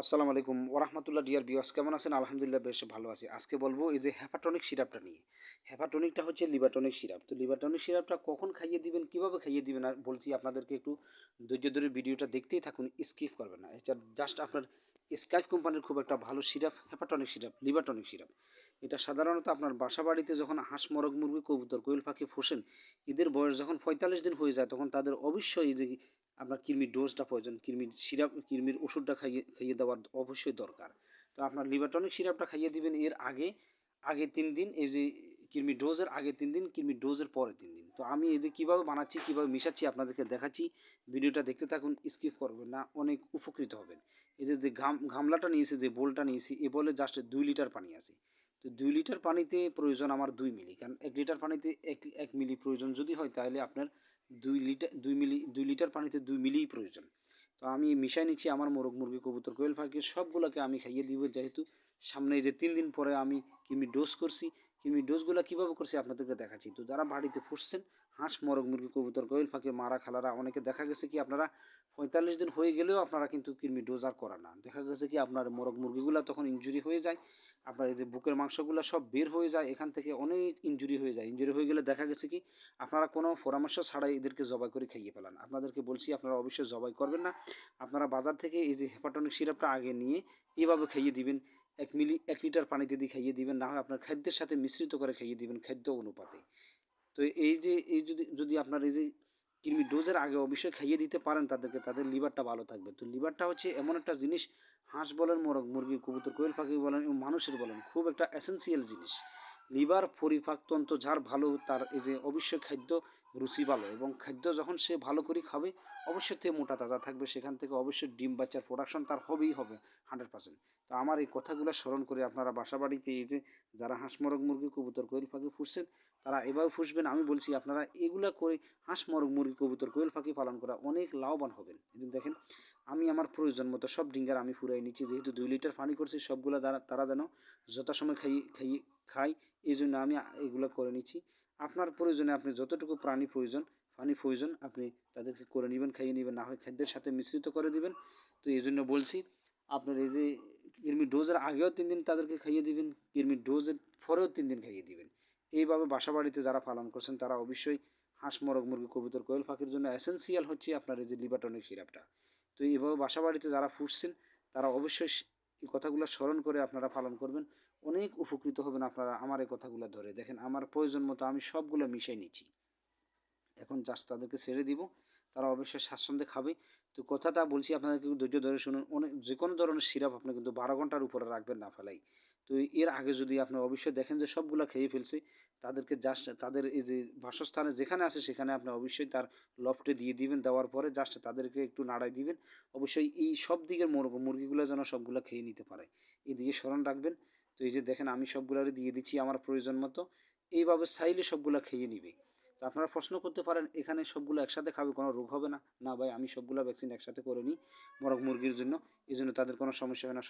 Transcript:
আসসালামু আলাইকুম ওরহমতুল্লাহ ডিয়ার বিওয়াস কেমন আছেন? আলহামদুলিল্লাহ, বেশ ভালো আছি। আজকে বলব এই যে হ্যাপাটনিক সিরাপটা নিয়ে। হ্যাপাটনিকটা হচ্ছে লিবাটনিক সিরাপ তো লিবাটনিক সিরাপটা কখন খাইয়ে দিবেন, কীভাবে খাইয়ে দিবেন, আর বলছি আপনাদেরকে একটু ধৈর্য ধরে ভিডিওটা দেখতেই থাকুন স্কিপ করবেন না। এটা জাস্ট আপনার স্কাইপ কোম্পানির খুব একটা ভালো সিরাপ হ্যাপাটনিক সিরাপ লিবাটনিক সিরাপ এটা সাধারণত আপনার বাসা বাড়িতে যখন হাঁস, মরগ, মুরগি, কবুতর, কোয়েল পাখি ফোসেন এদের বয়স যখন পঁয়তাল্লিশ দিন হয়ে যায়, তখন তাদের অবশ্যই এই যে আপনার কৃমির ডোজটা প্রয়োজন, কৃমির সিরাপ, কৃমির ওষুধটা খাইয়ে খাইয়ে দেওয়ার অবশ্যই দরকার। তো আপনার লিভারটনিক সিরাপটা খাইয়ে দিবেন এর আগে আগে তিন দিন, এই যে কৃমির ডোজের আগে তিন দিন, কৃমির ডোজের পরে তিন দিন। তো আমি এদের কীভাবে বানাচ্ছি, কীভাবে মিশাচ্ছি আপনাদেরকে দেখাচ্ছি, ভিডিওটা দেখতে থাকুন, স্কিপ করবেন না, অনেক উপকৃত হবেন। এই যে গাম গামলাটা নিয়েছি, যে বোলটা নিয়েছি, এ বলে জাস্ট দুই লিটার পানি আছে। তো দুই লিটার পানিতে প্রয়োজন আমার দুই মিলি, কারণ এক লিটার পানিতে এক এক মিলি প্রয়োজন যদি হয় তাহলে আপনার দুই লিটার, দুই মিলি, দুই লিটার পানিতে দুই মিলিই প্রয়োজন। তো আমি মিশাই নিচ্ছি আমার মোরগ, মুরগি, কবুতর, কোয়েল পাখি, সবগুলোকে আমি খাইয়ে দিব। যেহেতু সামনে যে তিন দিন পরে আমি কিমি ডোজ করছি, কিমি ডোজগুলো কীভাবে করছি আপনাদেরকে দেখাচ্ছি। তো যারা বাড়িতে ফুটছেন হাঁস, মোরগ, মুরগি, কবুতর, কোয়েল পাখি, মারা, খালারা, অনেকে দেখা গেছে কি আপনারা পঁয়তাল্লিশ দিন হয়ে গেলেও আপনারা কিন্তু কৃমি ডোজ আর করা না। দেখা গেছে কি আপনার মোরগ, মুরগিগুলো তখন ইঞ্জুরি হয়ে যায় আপনার এই যে বুকের মাংসগুলো সব বের হয়ে যায়, এখান থেকে অনেক ইঞ্জুরি হয়ে যায়। ইঞ্জুরি হয়ে গেলে দেখা গেছে কি, আপনারা কোনো পরামর্শ ছাড়াই এদেরকে জবাই করে খাইয়ে ফেলান। আপনাদেরকে বলছি, আপনারা অবশ্যই জবাই করবেন না। আপনারা বাজার থেকে এই যে হেপাটনিক সিরাপটা আগে নিয়ে এইভাবে খাইয়ে দিবেন। এক মিলি, এক লিটার পানিতে দিয়ে খাইয়ে দিবেন। না হয় আপনার খাদ্যের সাথে মিশ্রিত করে খাইয়ে দিবেন খাদ্য অনুপাতে। তো এই যে, এই যদি যদি আপনার এই যে কৃমি ডোজের আগে অবশ্যই খাইয়ে দিতে পারেন তাদেরকে, তাদের লিভারটা ভালো থাকবে। তো লিভারটা হচ্ছে এমন একটা জিনিস, হাঁস বলেন, মোরগ, মুরগি, কবুতর, কোয়েল পাখি বলেন এবং মানুষের বলেন, খুব একটা এসেন্সিয়াল জিনিস। লিভার পরিপাকতন্ত্র যার ভালো, তার এই যে অবশ্যই খাদ্য রুচি ভালো এবং খাদ্য যখন সে ভালো করে খাবে, অবশ্যই তে মোটা তাজা থাকবে। সেখান থেকে অবশ্যই ডিম বাচ্চার প্রোডাকশন তার হবেই হবে হান্ড্রেড পার্সেন্ট তো আমার এই কথাগুলো স্মরণ করে আপনারা বাসা বাড়িতে এই যে যারা হাঁস মরগ মুরগি কবুতর কোয়েল পাখি ফুসছেন তারা এভাবে ফুসবেন আমি বলছি, আপনারা এগুলা করে হাঁস মরগ মুরগি কবুতর কোয়েল পাখি পালন করা অনেক লাভবান হবেন। এই দেখেন, আমি আমার প্রয়োজন মতো সব ডিঙ্গার আমি ফুরাই নিচ্ছি। যেহেতু দুই লিটার পানি করছি, সবগুলো তারা তারা যেন যথাসময় খাইয়ে খাইয়ে খাই এই জন্য আমি এগুলো করে নিচ্ছি। আপনার প্রয়োজনে আপনি যতটুকু প্রাণী প্রয়োজন, পানি প্রয়োজন, আপনি তাদেরকে করে নেবেন, খাইয়ে নেবেন, না হয় খাদ্যের সাথে মিশ্রিত করে দিবেন। তো এই জন্য বলছি, আপনার এই যে কৃমির ডোজের আগেও তিন দিন তাদেরকে খাইয়ে দিবেন, কৃমির ডোজের পরেও তিন দিন খাইয়ে দিবেন। এইভাবে বাসা বাড়িতে যারা পালন করছেন, তারা অবশ্যই হাঁস, মরগ, মুরগি, কবুতর, কোয়েল পাখির জন্য এসেন্সিয়াল হচ্ছে আপনার এই যে লিবাটনিক সিরাপটা। তো এইভাবে বাসা বাড়িতে যারা ফুটছেন তারা অবশ্যই এই কথাগুলো স্মরণ করে আপনারা পালন করবেন। অনেক উপকৃত হবেন আপনারা আমার এই কথাগুলো ধরে। দেখেন, আমার প্রয়োজন মতো আমি সবগুলো মিশাই নিচ্ছি। এখন জাস্ট তাদেরকে ছেড়ে দিব, তারা অবশ্যই স্বাচ্ছন্দ্যে খাবে। তো কথাটা বলছি আপনাদেরকে ধৈর্য ধরে শুনুন, অনেক যে কোনো ধরনের সিরাপ আপনি কিন্তু বারো ঘণ্টার উপরে রাখবেন না ফেলাই। তো এর আগে যদি আপনি অবশ্যই দেখেন যে সবগুলো খেয়ে ফেলছে, তাদেরকে জাস্ট তাদের এই যে বাসস্থানে যেখানে আছে সেখানে আপনি অবশ্যই তার লফটে দিয়ে দিবেন, দেওয়ার পরে জাস্ট তাদেরকে একটু নাড়াই দিবেন। অবশ্যই এই সব দিকের মুরগ মুরগিগুলো যেন সবগুলো খেয়ে নিতে পারে। এদিকে স্মরণ রাখবেন। তো এই যে দেখেন, আমি সবগুলোরে দিয়ে দিচ্ছি আমার প্রয়োজন মতো। এইভাবে সাইলে সবগুলো খেয়ে নিবে। তো আপনারা প্রশ্ন করতে পারেন, এখানে সবগুলো একসাথে খাবে, কোনো রোগ হবে না? না ভাই, আমি সবগুলো ভ্যাকসিন একসাথে করে নিই মোরগ মুরগির জন্য। এই জন্য তাদের কোনো সমস্যা হয় না।